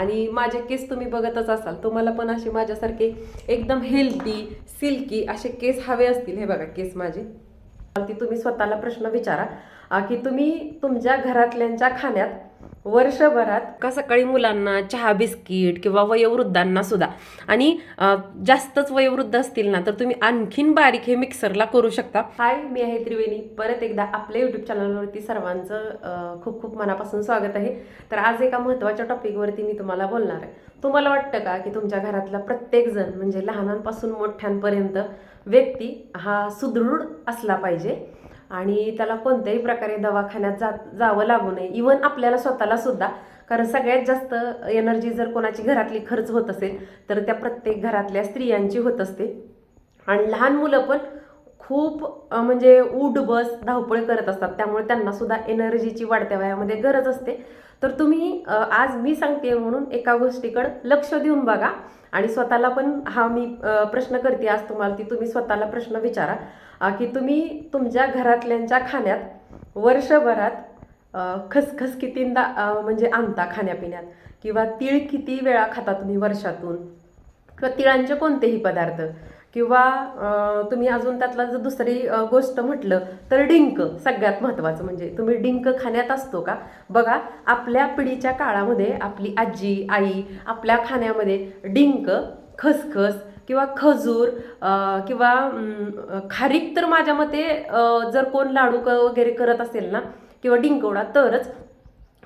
आणि माझे केस तुम्ही बघतच असाल तुम्हाला पण असे माझ्यासारखे एकदम हेल्दी सिल्की असे केस हवे असतील. हे बघा केस माझे. ती तुम्ही स्वतःला प्रश्न विचारा की तुम्ही तुमच्या घरातल्यांच्या खाण्यात वर्षभरात का सकाळी मुलांना चहा बिस्किट किंवा वयोवृद्धांना सुद्धा. आणि जास्तच वयोवृद्ध असतील ना तर तुम्ही आणखीन बारीक हे मिक्सरला करू शकता. हाय मी आहे त्रिवेणी. परत एकदा आपल्या युट्यूब चॅनलवरती सर्वांचं खूप खूप मनापासून स्वागत आहे. तर आज एका महत्त्वाच्या टॉपिकवरती मी तुम्हाला बोलणार आहे. तुम्हाला वाटतं का की तुमच्या घरातला प्रत्येक जण म्हणजे लहानांपासून मोठ्यांपर्यंत व्यक्ती हा सुदृढ असला पाहिजे? आणि त्याला कोणत्याही प्रकारे दवाखान्यात जा जावं लागू नये. इवन आपल्याला स्वतःला सुद्धा कारण सगळ्यात जास्त एनर्जी जर कोणाची घरातली खर्च होत असेल तर त्या प्रत्येक घरातल्या स्त्रियांची होत असते. आणि लहान मुलं पण खूप म्हणजे उठ बस धावपळ करत असतात. त्यामुळे त्यांना सुद्धा एनर्जीची वाढत्या वयामध्ये गरज असते. तर तुम्ही आज मी सांगते म्हणून एका गोष्टीकडं लक्ष देऊन बघा. आणि स्वतःला पण हा मी प्रश्न करते. आज तुम्हाला ती तुम्ही स्वतःला प्रश्न विचारा. की तुम्ही तुमच्या घरातल्यांच्या खाण्यात वर्षभरात खसखस कितींदा म्हणजे आणता खाण्यापिण्यात? किंवा तीळ किती वेळा खाता तुम्ही वर्षातून? किंवा तिळांचे कोणतेही पदार्थ? किंवा तुम्ही अजून त्यातला जर दुसरी गोष्ट म्हटलं तर डिंक सगळ्यात महत्त्वाचं. म्हणजे तुम्ही डिंक खाण्यात असतो का? बघा आपल्या पिढीच्या काळामध्ये आपली आजी आई आपल्या खाण्यामध्ये डिंक खसखस किंवा खजूर किंवा खारीक तर माझ्या मते जर कोण लाडू क- वगैरे करत असेल ना किंवा डिंकवडा तरच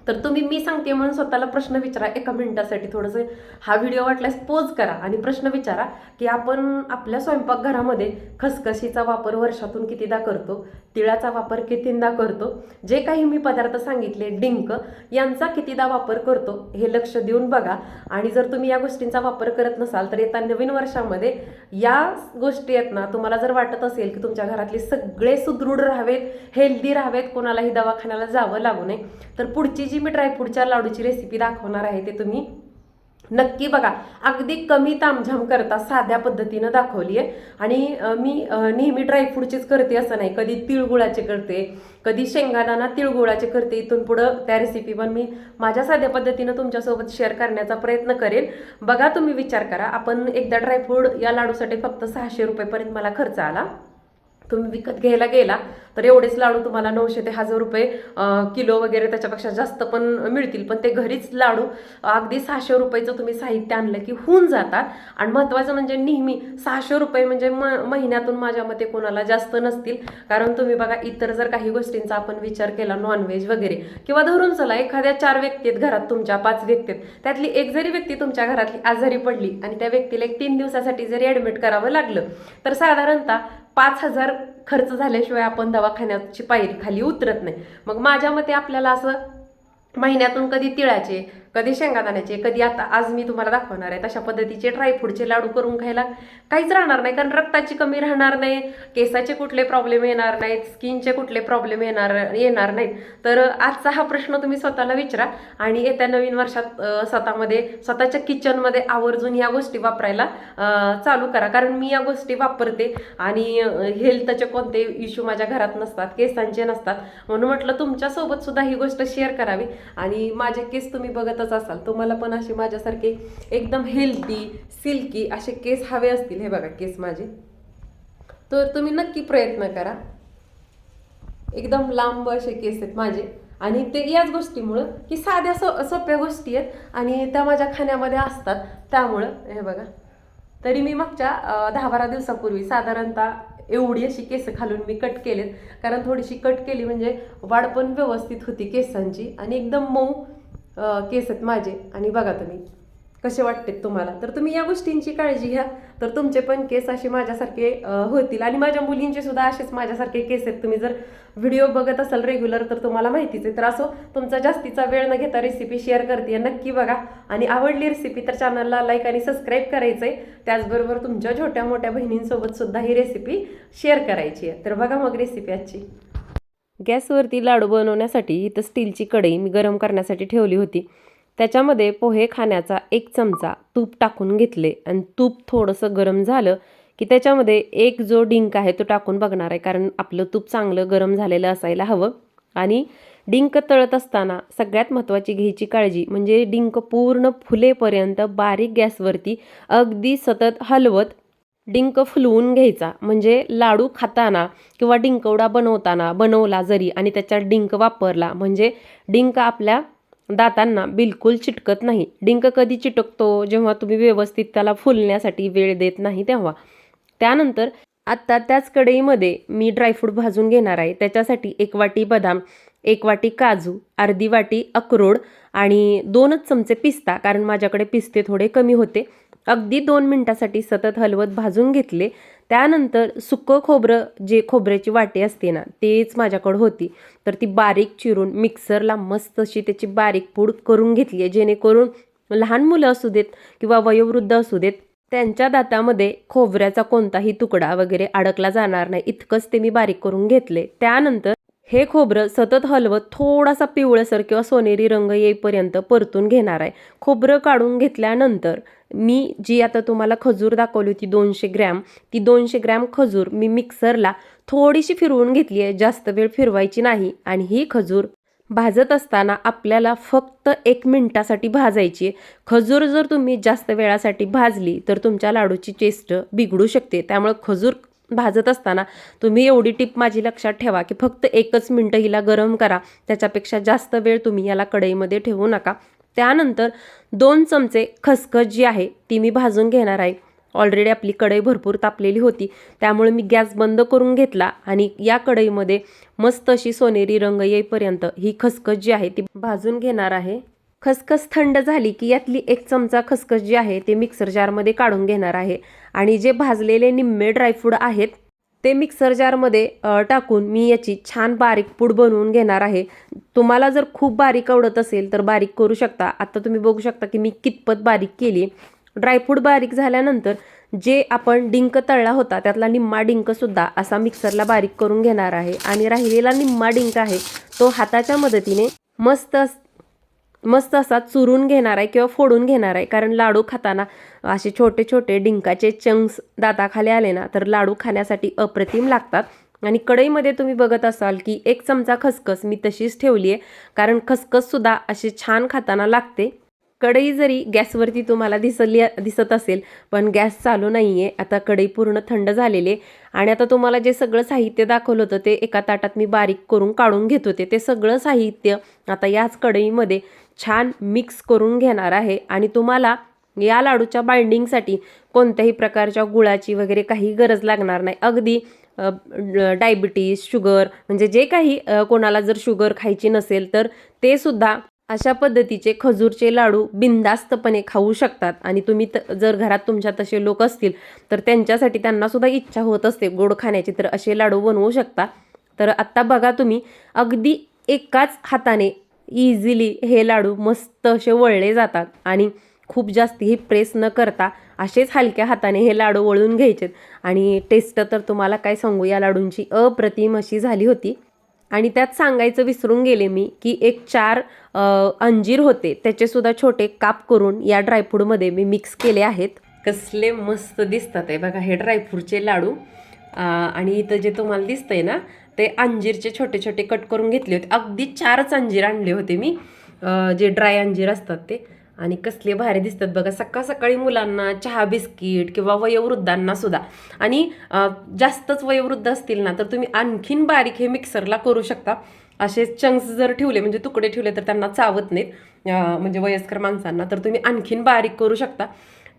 तर तुम्ही मी सांगते म्हणून स्वतःला प्रश्न विचारा एका मिनिटासाठी थोडंसं. हा व्हिडिओ वाटल्यास पोज करा आणि प्रश्न विचारा की आपण आपल्या स्वयंपाकघरामध्ये खसखशीचा वापर वर्षातून कितीदा करतो तिळाचा वापर कितींदा करतो जे काही मी पदार्थ सांगितले डिंक यांचा कितीदा वापर करतो हे लक्ष देऊन बघा. आणि जर तुम्ही या गोष्टींचा वापर करत नसाल तर येत्या नवीन वर्षामध्ये या गोष्टी आहेत ना तुम्हाला जर वाटत असेल की तुमच्या घरातले सगळे सुदृढ राहावेत हेल्दी राहावेत कोणालाही दवाखान्याला जावं लागू नये तर पुढची जी मी ड्रायफ्रूटच्या लाडूची रेसिपी दाखवणार आहे ते तुम्ही नक्की बघा. अगदी कमी तामझाम करता साध्या पद्धतीनं दाखवली आहे आणि मी नेहमी ड्रायफ्रूटचीच करते असं नाही. कधी तिळगुळाचे करते कधी शेंगादाणा तिळगुळाचे करते. इथून पुढं त्या रेसिपी पण मी माझ्या साध्या पद्धतीनं तुमच्यासोबत शेअर करण्याचा प्रयत्न करेन. बघा तुम्ही विचार करा. आपण एकदा ड्रायफ्रूट या लाडूसाठी फक्त सहाशे रुपयेपर्यंत मला खर्च आला. तुम्ही विकत घ्यायला गेला तर एवढेच लाडू तुम्हाला नऊशे ते हजार रुपये किलो वगैरे त्याच्यापेक्षा जास्त पण मिळतील. पण ते घरीच लाडू अगदी सहाशे रुपयेचं तुम्ही साहित्य आणलं की होऊन जातात. आणि महत्त्वाचं म्हणजे नेहमी सहाशे रुपये म्हणजे म महिन्यातून माझ्या मते कोणाला जास्त नसतील. कारण तुम्ही बघा इतर जर काही गोष्टींचा आपण विचार केला नॉनव्हेज वगैरे किंवा धरून चला एखाद्या चार व्यक्ती आहेत घरात तुमच्या पाच व्यक्ती आहेत त्यातली एक जरी व्यक्ती तुमच्या घरातली आजारी पडली आणि त्या व्यक्तीला एक तीन दिवसासाठी जरी ॲडमिट करावं लागलं तर साधारणतः पाच हजार खर्च झाल्याशिवाय आपण दवाखान्याची पायरी खाली उतरत नाही. मग माझ्या मते आपल्याला असं महिन्यातून कधी तिळाचे कधी शेंगादाण्याचे कधी आता. आज मी तुम्हाला दाखवणार आहे तशा पद्धतीचे ड्रायफ्रूटचे लाडू करून खायला काहीच राहणार नाही कारण रक्ताची कमी राहणार नाही केसाचे कुठले प्रॉब्लेम येणार नाहीत स्किनचे कुठले प्रॉब्लेम येणार येणार नाहीत. तर आजचा हा प्रश्न तुम्ही स्वतःला विचारा आणि येत्या नवीन वर्षात स्वतःमध्ये स्वतःच्या किचनमध्ये आवर्जून या गोष्टी वापरायला चालू करा. कारण मी या गोष्टी वापरते आणि हेल्थचे कोणते इश्यू माझ्या घरात नसतात केसांचे नसतात. म्हणून म्हटलं तुमच्यासोबत सुद्धा ही गोष्ट शेअर करावी आणि माझे केस तुम्ही बघत करतच असाल तुम्हाला पण असे माझ्यासारखे एकदम हेल्दी सिल्की असे केस हवे असतील. हे बघा केस माझे. तर तुम्ही नक्की प्रयत्न करा. एकदम लांब असे केस आहेत माझे. आणि ते याच गोष्टीमुळं की साध्या सो सोप्या गोष्टी आहेत आणि त्या माझ्या खाण्यामध्ये असतात. त्यामुळं हे बघा. तरी मी मागच्या दहा बारा दिवसापूर्वी साधारणतः एवढी अशी केस खालून मी कट केलेत. कारण थोडीशी कट केली म्हणजे वाढ पण व्यवस्थित होती केसांची आणि एकदम मऊ केस आहेत माझे. आणि बघा तुम्ही कसे वाटतात तुम्हाला? तर तुम्ही या गोष्टींची काळजी घ्या. तर तुमचे पण केस असे माझ्यासारखे होतील. आणि माझ्या मुलींचे सुद्धा असेच माझ्यासारखे केस आहेत. तुम्ही जर व्हिडिओ बघत असाल रेग्युलर तर तुम्हाला माहितीच आहे. तर असो तुमचा जास्तीचा वेळ न घेता रेसिपी शेअर करते नक्की बघा. आणि आवडली रेसिपी तर चॅनलला लाईक आणि सबस्क्राईब करायचं आहे त्याचबरोबर तुमच्या छोट्या मोठ्या बहिणींसोबत सुद्धा ही रेसिपी शेअर करायची आहे तर बघा मग रेसिपी आजची. गॅसवरती लाडू बनवण्यासाठी इथं स्टीलची कढई मी गरम करण्यासाठी ठेवली होती. त्याच्यामध्ये पोहे खाण्याचा एक चमचा तूप टाकून घेतले आणि तूप थोडंसं गरम झालं की त्याच्यामध्ये एक जो डिंक आहे तो टाकून बघणार आहे कारण आपलं तूप चांगलं गरम झालेलं असायला हवं. आणि डिंक तळत असताना सगळ्यात महत्त्वाची घ्यायची काळजी म्हणजे डिंक पूर्ण फुलेपर्यंत बारीक गॅसवरती अगदी सतत हलवत डिंक फुलवून घ्यायचा. म्हणजे लाडू खाताना किंवा डिंकवडा बनवताना बनवला जरी आणि त्याच्यात डिंक वापरला म्हणजे डिंक आपल्या दातांना बिलकुल चिटकत नाही. डिंक कधी चिटकतो जेव्हा तुम्ही व्यवस्थित त्याला फुलण्यासाठी वेळ देत नाही तेव्हा. त्यानंतर आत्ता त्याच कढईमध्ये मी ड्रायफ्रूट भाजून घेणार आहे. त्याच्यासाठी एक वाटी बदाम एक वाटी काजू अर्धी वाटी अक्रोड आणि दोनच चमचे पिस्ता कारण माझ्याकडे पिस्ते थोडे कमी होते. अगदी दोन मिनटासाठी सतत हलवत भाजून घेतले. त्यानंतर सुकं खोबरं जे खोबऱ्याची वाटी असते ना तेच माझ्याकडं होती. तर ती बारीक चिरून मिक्सरला मस्त अशी त्याची बारीक पूड करून घेतली आहे. जेणेकरून लहान मुलं असू देत किंवा वयोवृद्ध असू देत त्यांच्या दातामध्ये खोबऱ्याचा कोणताही तुकडा वगैरे अडकला जाणार नाही. इतकंच ते मी बारीक करून घेतले. त्यानंतर हे खोबरं सतत हलवत थोडासा पिवळसर किंवा सोनेरी रंग येईपर्यंत परतून घेणार आहे. खोबरं काढून घेतल्यानंतर मी जी आता तुम्हाला खजूर दाखवली होती दोनशे ग्रॅम ती दोनशे ग्रॅम खजूर मी मिक्सरला थोडीशी फिरवून घेतली आहे. जास्त वेळ फिरवायची नाही आणि ही खजूर भाजत असताना आपल्याला फक्त एक मिनटासाठी भाजायची आहे. खजूर जर तुम्ही जास्त वेळासाठी भाजली तर तुमच्या लाडूची टेस्ट बिघडू शकते. त्यामुळे खजूर भाजत असताना तुम्ही एवढी टिप माझी लक्षात ठेवा की फक्त एकच मिनटं हिला गरम करा. त्याच्यापेक्षा जास्त वेळ तुम्ही याला कढईमध्ये ठेवू नका. त्यानंतर दोन चमचे खसखस जी आहे ती मी भाजून घेणार आहे. ऑलरेडी आपली कढई भरपूर तापलेली होती. त्यामुळे मी गॅस बंद करून घेतला आणि या कढईमध्ये मस्त अशी सोनेरी रंग येईपर्यंत ही खसखस जी आहे ती भाजून घेणार आहे. खसखस थंड झाली की यातली एक चमचा खसखस जी आहे ते मिक्सर जारमध्ये काढून घेणार आहे. आणि जे भाजलेले निम्मे ड्रायफ्रूट आहेत ते मिक्सर जारमध्ये टाकून मी याची छान बारीक पूड बनवून घेणार आहे. तुम्हाला जर खूप बारीक आवडत असेल तर बारीक करू शकता. आता तुम्ही बघू शकता की मी कितपत बारीक केली. ड्रायफ्रूट बारीक झाल्यानंतर जे आपण डिंक तळला होता त्यातला निम्मा डिंकसुद्धा असा मिक्सरला बारीक करून घेणार आहे. आणि राहिलेला निम्मा डिंक आहे तो हाताच्या मदतीने मस्त अस- मस्त असा चुरून घेणार आहे किंवा फोडून घेणार आहे. कारण लाडू खाताना असे छोटे छोटे डिंकाचे चंक्स दाताखाली आले ना तर लाडू खाण्यासाठी अप्रतिम लागतात. आणि कढईमध्ये तुम्ही बघत असाल की एक चमचा खसखस मी तशीच ठेवली आहे. कारण खसखससुद्धा अशी छान खाताना लागते. कढई जरी गॅसवरती तुम्हाला दिसली दिसत असेल पण गॅस चालू नाही आहे आता कढई पूर्ण थंड झालेली आहे. आणि आता तुम्हाला जे सगळं साहित्य दाखवलं होतं ते एका ताटात मी बारीक करून काढून घेत होते. ते सगळं साहित्य आता याच कढईमध्ये छान मिक्स करून घेणार आहे. आणि तुम्हाला या लाडूच्या बाइंडिंगसाठी कोणत्याही प्रकारच्या गुळाची वगैरे काही गरज लागणार नाही. अगदी डायबिटीज शुगर म्हणजे जे काही कोणाला जर शुगर खायची नसेल तर ते सुद्धा अशा पद्धतीचे खजूरचे लाडू बिनधास्तपणे खाऊ शकतात. आणि तुम्ही त जर घरात तुमच्या तसे लोक असतील तर त्यांच्यासाठी त्यांनासुद्धा इच्छा होत असते. गोड खाण्याची तर असे लाडू बनवू शकता. तर आत्ता बघा तुम्ही अगदी एकाच हाताने इझिली हे लाडू मस्त असे वळले जातात. आणि खूप जास्तही प्रेस न करता असेच हलक्या हाताने हे लाडू वळून घ्यायचेत. आणि टेस्ट तर तुम्हाला काय सांगू या लाडूंची अप्रतिम अशी झाली होती. आणि त्यात सांगायचं विसरून गेले मी की एक चार अंजीर होते त्याचेसुद्धा छोटे काप करून या ड्रायफ्रूटमध्ये मी मिक्स केले आहेत. कसले मस्त दिसतात आहे बघा हे ड्रायफ्रूटचे लाडू. आणि इथं जे तुम्हाला दिसतंय ना ते अंजीरचे छोटे छोटे कट करून घेतले होते. अगदी चारच अंजीर आणले होते मी. जे ड्राय अंजीर असतात ते. आणि कसले भारी दिसतात बघा. सकाळ सकाळी मुलांना चहा बिस्किट किंवा वयोवृद्धांना सुद्धा. आणि जास्तच वयोवृद्ध असतील ना तर तुम्ही आणखीन बारीक हे मिक्सरला करू शकता. असे चंक्स जर ठेवले म्हणजे तुकडे ठेवले तर त्यांना चावत नाहीत. म्हणजे वयस्कर माणसांना तर तुम्ही आणखीन बारीक करू शकता.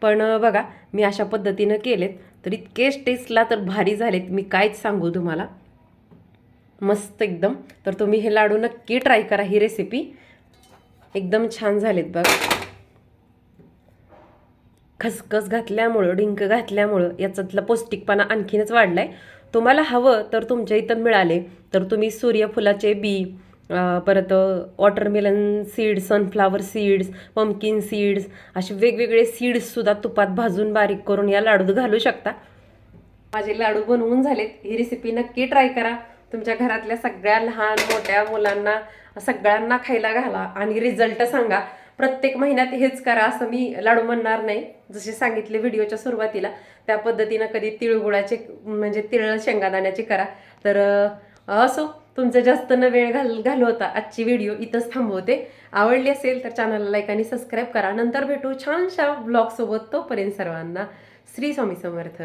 पण बघा मी अशा पद्धतीनं केलेत. तर इतकेच टेस्टला तर भारी झालेत. मी कायच सांगू तुम्हाला. मस्त एकदम. तर तुम्ही हे लाडू नक्की ट्राय करा. ही रेसिपी एकदम छान झालेत बघ. खसखस घातल्यामुळं डिंक घातल्यामुळं याच्यातला पौष्टिकपणा आणखीनच वाढलाय. तुम्हाला हवं तर तुमच्या इथं मिळाले. तर तुम्ही सूर्यफुलाचे बी परत watermelon seeds sunflower seeds pumpkin seeds असे वेगवेगळे सीड्ससुद्धा तुपात भाजून बारीक करून या लाडूत घालू शकता. माझे लाडू बनवून झालेत. ही रेसिपी नक्की ट्राय करा. तुमच्या घरातल्या सगळ्या लहान मोठ्या मुलांना सगळ्यांना खायला घाला आणि रिझल्ट सांगा. प्रत्येक महिन्यात हेच करा असं मी लाडू म्हणणार नाही. जसे सांगितले व्हिडिओच्या सुरुवातीला त्या पद्धतीनं कधी तिळगुळाचे म्हणजे तिळ शेंगादाण्याचे करा. तर असो तुमचा जास्त न वेळ घाल घालवता आजची व्हिडिओ इथंच थांबवते. आवडली असेल तर चॅनलला लाईक आणि सबस्क्राईब करा. नंतर भेटू छानशा ब्लॉगसोबत तोपर्यंत सर्वांना श्री स्वामी समर्थ.